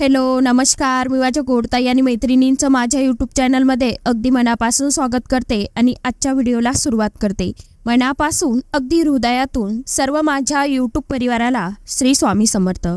Hello नमस्कार. मी माझ्या गोडताई आणि मैत्रिणींचं माझ्या यूट्यूब चॅनलमध्ये अगदी मनापासून स्वागत करते आणि आजच्या व्हिडिओला सुरुवात करते. मनापासून अगदी हृदयातून सर्व माझ्या यूट्यूब परिवाराला श्री स्वामी समर्थ.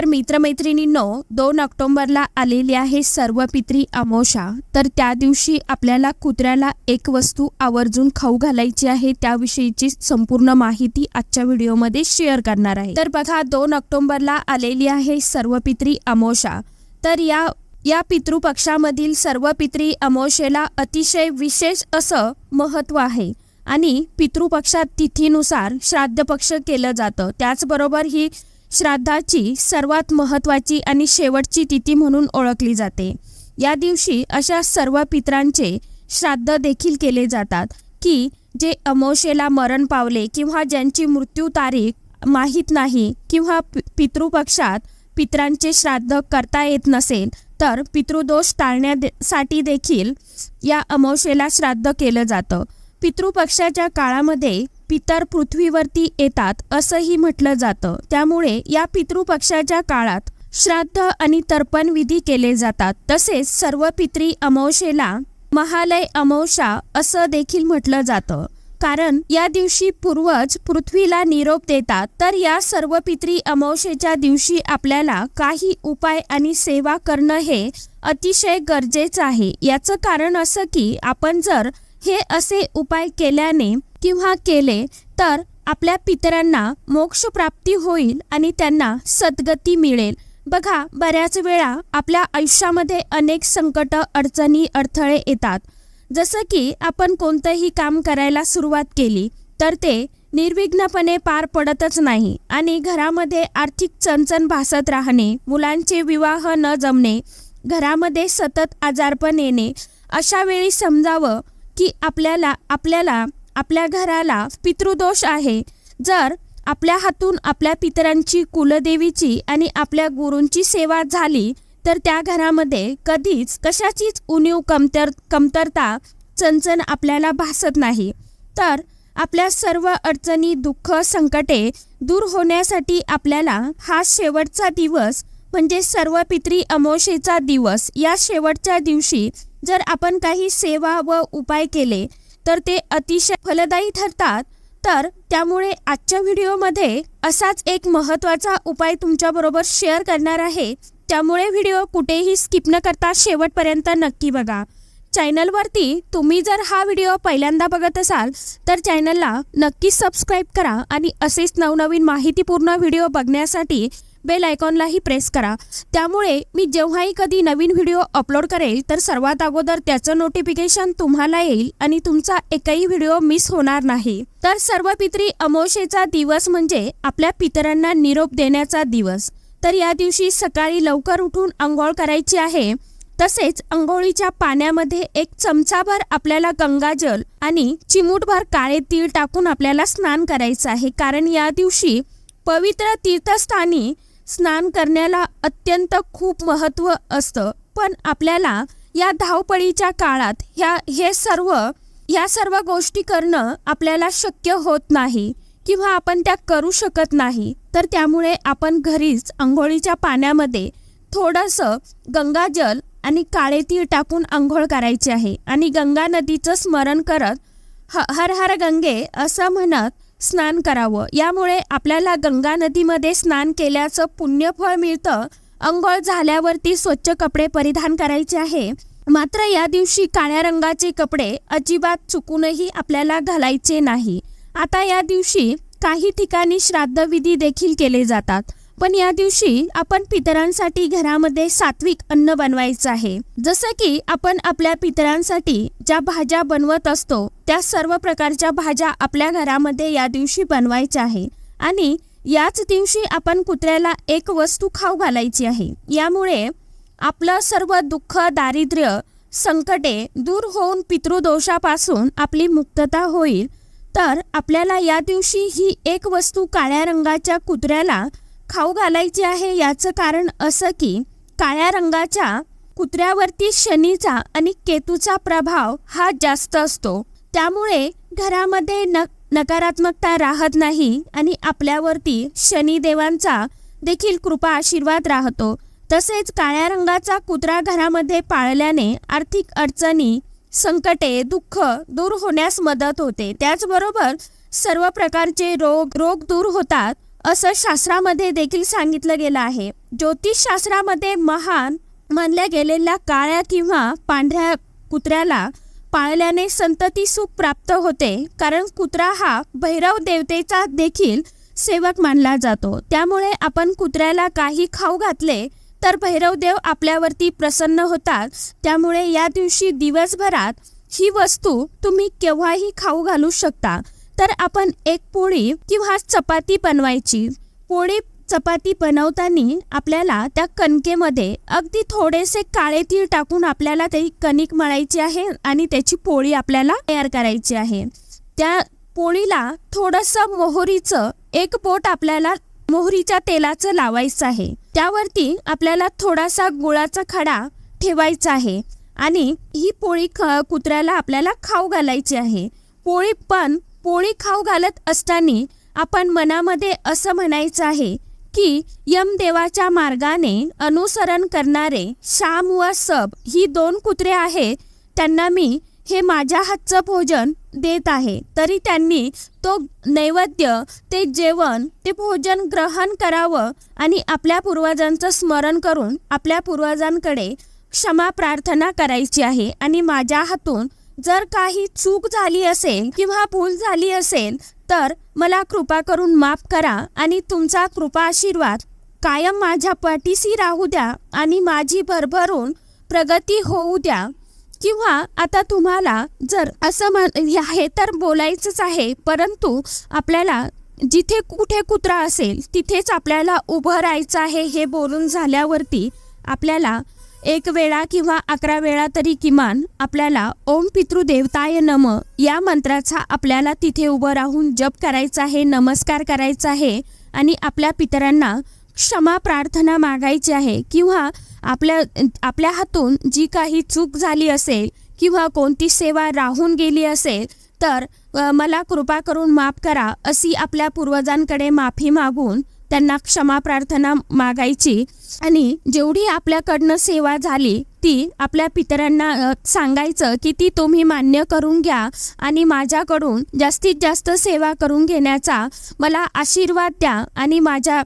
तर मित्रमैत्रिणींनो दोन ऑक्टोंबरला आलेली आहे सर्व पित्री अमोशा तर त्या दिवशी आपल्याला कुत्र्याला एक वस्तू आवर्जून खाऊ घालायची आहे त्याविषयीची संपूर्ण माहिती आजच्या व्हिडिओमध्ये शेअर करणार आहे. तर बघा दोन ऑक्टोंबरला आलेली आहे सर्व पित्री अमोशा तर या या पितृपक्षामधील सर्व पित्री अमोशेला अतिशय विशेष असं महत्त्व आहे. आणि पितृपक्षात तिथीनुसार श्राद्ध पक्ष केलं जातं. त्याचबरोबर ही श्राद्धाची सर्वात महत्त्वाची आणि शेवटची तिथी म्हणून ओळखली जाते. या दिवशी अशा सर्व पित्रांचे श्राद्ध देखील केले जातात की जे अमोशेला मरण पावले किंवा ज्यांची मृत्यू तारीख माहीत नाही किंवा पि- पितृपक्षात पित्रांचे श्राद्ध करता येत नसेल तर पितृदोष टाळण्यासाठी देखील या अमावस्येला श्राद्ध केलं जातं. पितृपक्षाच्या काळामध्ये पितर पृथ्वीवरती येतात असंही म्हटलं जातं. त्यामुळे या पितृपक्षाच्या काळात श्राद्ध आणि तर्पण विधी केले जातात. तसेच सर्व पित्री अमावशेला महालय अमावशा असं देखील म्हटलं जातं. कारण या दिवशी पूर्वज पृथ्वीला निरोप देतात तर या सर्व पित्री अमावशेच्या दिवशी आपल्याला काही उपाय आणि सेवा करणं हे अतिशय गरजेचं आहे. याचं कारण असं की आपण जर हे असे उपाय केल्याने किंवा केले तर आपल्या पितरांना मोक्ष प्राप्ती होईल आणि त्यांना सद्गती मिळेल. बघा बऱ्याच वेळा आपल्या आयुष्यामध्ये अनेक संकट अडचणी अडथळे येतात. जसं की आपण कोणतंही काम करायला सुरुवात केली तर ते निर्विघ्नपणे पार पडतच नाही आणि घरामध्ये आर्थिक चणचण भासत राहणे मुलांचे विवाह न जमणे घरामध्ये सतत आजारपण येणे अशा वेळी समजावं की आपल्याला आपल्याला आपल्या घराला पितृदोष आहे. जर आपल्या हातून आपल्या पितरांची कुलदेवीची आणि आपल्या गुरूंची सेवा झाली तर त्या घरामध्ये कधीच कशाचीच उणीव कमतर कमतरता चणचण आपल्याला भासत नाही. तर आपल्या सर्व अडचणी दुःख संकटे दूर होण्यासाठी आपल्याला हा शेवटचा दिवस म्हणजे सर्व पित्री अमोशेचा दिवस या शेवटच्या दिवशी जर आपण काही सेवा व उपाय केले तर ते अतिशय फलदायी ठरतात. तर त्यामुळे आजच्या व्हिडिओमध्ये असाच एक महत्त्वाचा उपाय तुमच्याबरोबर शेअर करणार आहे. त्यामुळे व्हिडिओ कुठेही स्किप न करता शेवटपर्यंत नक्की बघा. चॅनलवरती तुम्ही जर हा व्हिडिओ पहिल्यांदा बघत असाल तर चॅनलला नक्की सबस्क्राईब करा आणि असेच नवनवीन माहितीपूर्ण व्हिडिओ बघण्यासाठी बेल आयकॉनलाही प्रेस करा. त्यामुळे मी जेव्हाही कधी नवीन व्हिडिओ अपलोड करेल तर सर्वात अगोदर त्याचं नोटिफिकेशन तुम्हाला येईल आणि तुमचा एकही व्हिडिओ मिस होणार नाही. तर सर्व पित्री अमोशेचा दिवस म्हणजे आपल्या पितरांना निरोप देण्याचा दिवस. तर या दिवशी सकाळी लवकर उठून आंघोळ करायची आहे. तसेच अंघोळीच्या पाण्यामध्ये एक चमचाभर आपल्याला गंगाजल आणि चिमूटभर काळे तीळ टाकून आपल्याला स्नान करायचं आहे. कारण या दिवशी पवित्र तीर्थस्थानी स्नान करण्याला अत्यंत खूप महत्त्व असतं. पण आपल्याला या धावपळीच्या काळात ह्या हे सर्व ह्या सर्व गोष्टी करणं आपल्याला शक्य होत नाही किंवा आपण त्या करू शकत नाही. तर त्यामुळे आपण घरीच आंघोळीच्या पाण्यामध्ये थोडंसं गंगाजल आणि काळे तीळ टाकून आंघोळ करायची आहे. आणि गंगा नदीचं स्मरण करत ह हर हर गंगे असं म्हणत स्नान करावं. यामुळे आपल्याला गंगा नदीमध्ये स्नान केल्याचं पुण्यफळ मिळतं. अंघोळ झाल्यावरती स्वच्छ कपडे परिधान करायचे आहे. मात्र या दिवशी काळ्या रंगाचे कपडे अजिबात चुकूनही आपल्याला घालायचे नाही. आता या दिवशी काही ठिकाणी श्राद्धविधी देखील केले जातात. पण या दिवशी आपण पितरांसाठी घरामध्ये सात्विक अन्न बनवायचं आहे. जसं की आपण आपल्या पितरांसाठी ज्या भाज्या बनवत असतो त्या सर्व प्रकारच्या भाज्या आपल्या घरामध्ये या दिवशी बनवायच्या आहे. आणि याच दिवशी आपण कुत्र्याला एक वस्तू खाऊ घालायची आहे. यामुळे आपलं सर्व दुःख दारिद्र्य संकटे दूर होऊन पितृदोषापासून आपली मुक्तता होईल. तर आपल्याला या दिवशी ही एक वस्तू काळ्या रंगाच्या कुत्र्याला खाऊ घालायची आहे याचं कारण असं की काळ्या रंगाच्या कुत्र्यावरती शनीचा आणि केतूचा प्रभाव हा जास्त असतो. त्यामुळे घरामध्ये न नकारात्मकता राहत नाही आणि आपल्यावरती शनिदेवांचा देखील कृपा आशीर्वाद राहतो. तसेच काळ्या रंगाचा कुत्रा घरामध्ये पाळल्याने आर्थिक अडचणी संकटे दुःख दूर होण्यास मदत होते. त्याचबरोबर सर्व प्रकारचे रोग रोग दूर होतात. असं शास्त्रामध्ये देखील सांगितलं गेलं आहे. ज्योतिषशास्त्रामध्ये महान मानल्या गेलेल्या काळ्या किंवा पांढऱ्या कुत्र्याला पाळल्याने संतती सुख प्राप्त होते कारण कुत्रा हा भैरव देवतेचा देखील सेवक मानला जातो. त्यामुळे आपण कुत्र्याला काही खाऊ घातले तर भैरवदेव आपल्यावरती प्रसन्न होतात. त्यामुळे या दिवशी दिवसभरात ही वस्तू तुम्ही केव्हाही खाऊ घालू शकता. तर आपण एक पोळी किंवा चपाती बनवायची. पोळी चपाती बनवताना आपल्याला त्या कणकेमध्ये अगदी थोडेसे काळे तीळ टाकून आपल्याला ते कणिक मळायची आहे आणि त्याची पोळी आपल्याला तयार करायची आहे. त्या पोळीला थोडंसं मोहरीचं एक बोट आपल्याला मोहरीच्या तेलाचं लावायचं आहे. त्यावरती आपल्याला थोडासा गुळाचा खडा ठेवायचा आहे आणि ही पोळी ख कुत्र्याला आपल्याला खाऊ घालायची आहे. पोळी पण पोळी खाऊ घालत असताना आपण मनामध्ये असं म्हणायचं आहे की यमदेवाच्या मार्गाने अनुसरण करणारे श्याम व सब ही दोन कुत्रे आहेत त्यांना मी हे माझ्या हातचं भोजन देत आहे. तरी त्यांनी तो नैवेद्य ते जेवण ते भोजन ग्रहण करावं आणि आपल्या पूर्वजांचं स्मरण करून आपल्या पूर्वजांकडे क्षमा प्रार्थना करायची आहे आणि माझ्या हातून जर काही चूक झाली असेल किंवा भूल झाली असेल तर मला कृपा करून माफ करा आणि तुमचा कृपा आशीर्वाद कायम माझ्या पाठीशी राहू द्या आणि माझी भरभरून प्रगती होऊ द्या. किंवा आता तुम्हाला जर असं म्हण हे तर बोलायचंच आहे परंतु आपल्याला जिथे कुठे कुत्रा असेल तिथेच आपल्याला उभं राहायचं आहे हे बोलून झाल्यावरती आपल्याला एक वेळा किंवा अकरा वेळा तरी किमान आपल्याला ओम पितृदेवताय नम या मंत्राचा आपल्याला तिथे उभं राहून जप करायचा आहे नमस्कार करायचा आहे आणि आपल्या पितरांना क्षमा प्रार्थना मागायची आहे किंवा आपल्या आपल्या हातून जी काही चूक झाली असेल किंवा कोणती सेवा राहून गेली असेल तर मला कृपा करून माफ करा अशी आपल्या पूर्वजांकडे माफी मागून त्यांना क्षमा प्रार्थना मागायची. आणि जेवढी आपल्याकडनं सेवा झाली ती आपल्या पितरांना सांगायचं की ती तुम्ही मान्य करून घ्या आणि माझ्याकडून जास्तीत जास्त सेवा करून घेण्याचा मला आशीर्वाद द्या आणि माझ्या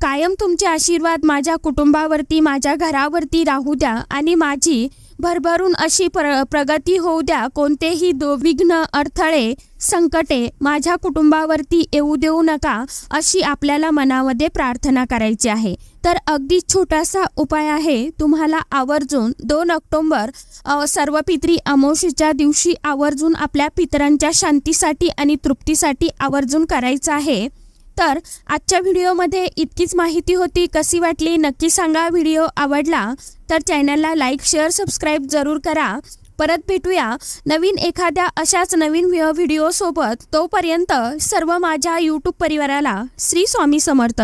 कायम तुमचे आशीर्वाद माझ्या कुटुंबावरती माझ्या घरावरती राहू द्या आणि माझी भरभरून अशी प्र प्रगती होऊ द्या कोणतेही दो विघ्न अडथळे संकटे माझ्या कुटुंबावरती येऊ देऊ नका अशी आपल्याला मनामध्ये प्रार्थना करायची आहे. तर अगदी छोटासा उपाय आहे तुम्हाला आवर्जून दोन ऑक्टोंबर सर्व पित्री अमावस्येच्या दिवशी आवर्जून आपल्या पितरांच्या शांतीसाठी आणि तृप्तीसाठी आवर्जून करायचं आहे. तर आजच्या व्हिडिओमध्ये इतकीच माहिती होती. कशी वाटली? नक्की सांगा. व्हिडिओ आवडला तर चॅनलला लाईक शेअर सबस्क्राईब जरूर करा. परत भेटूया नवीन एखाद्या अशाच नवीन व्हिडिओसोबत. तोपर्यंत सर्व माझ्या यूट्यूब परिवाराला श्री स्वामी समर्थ.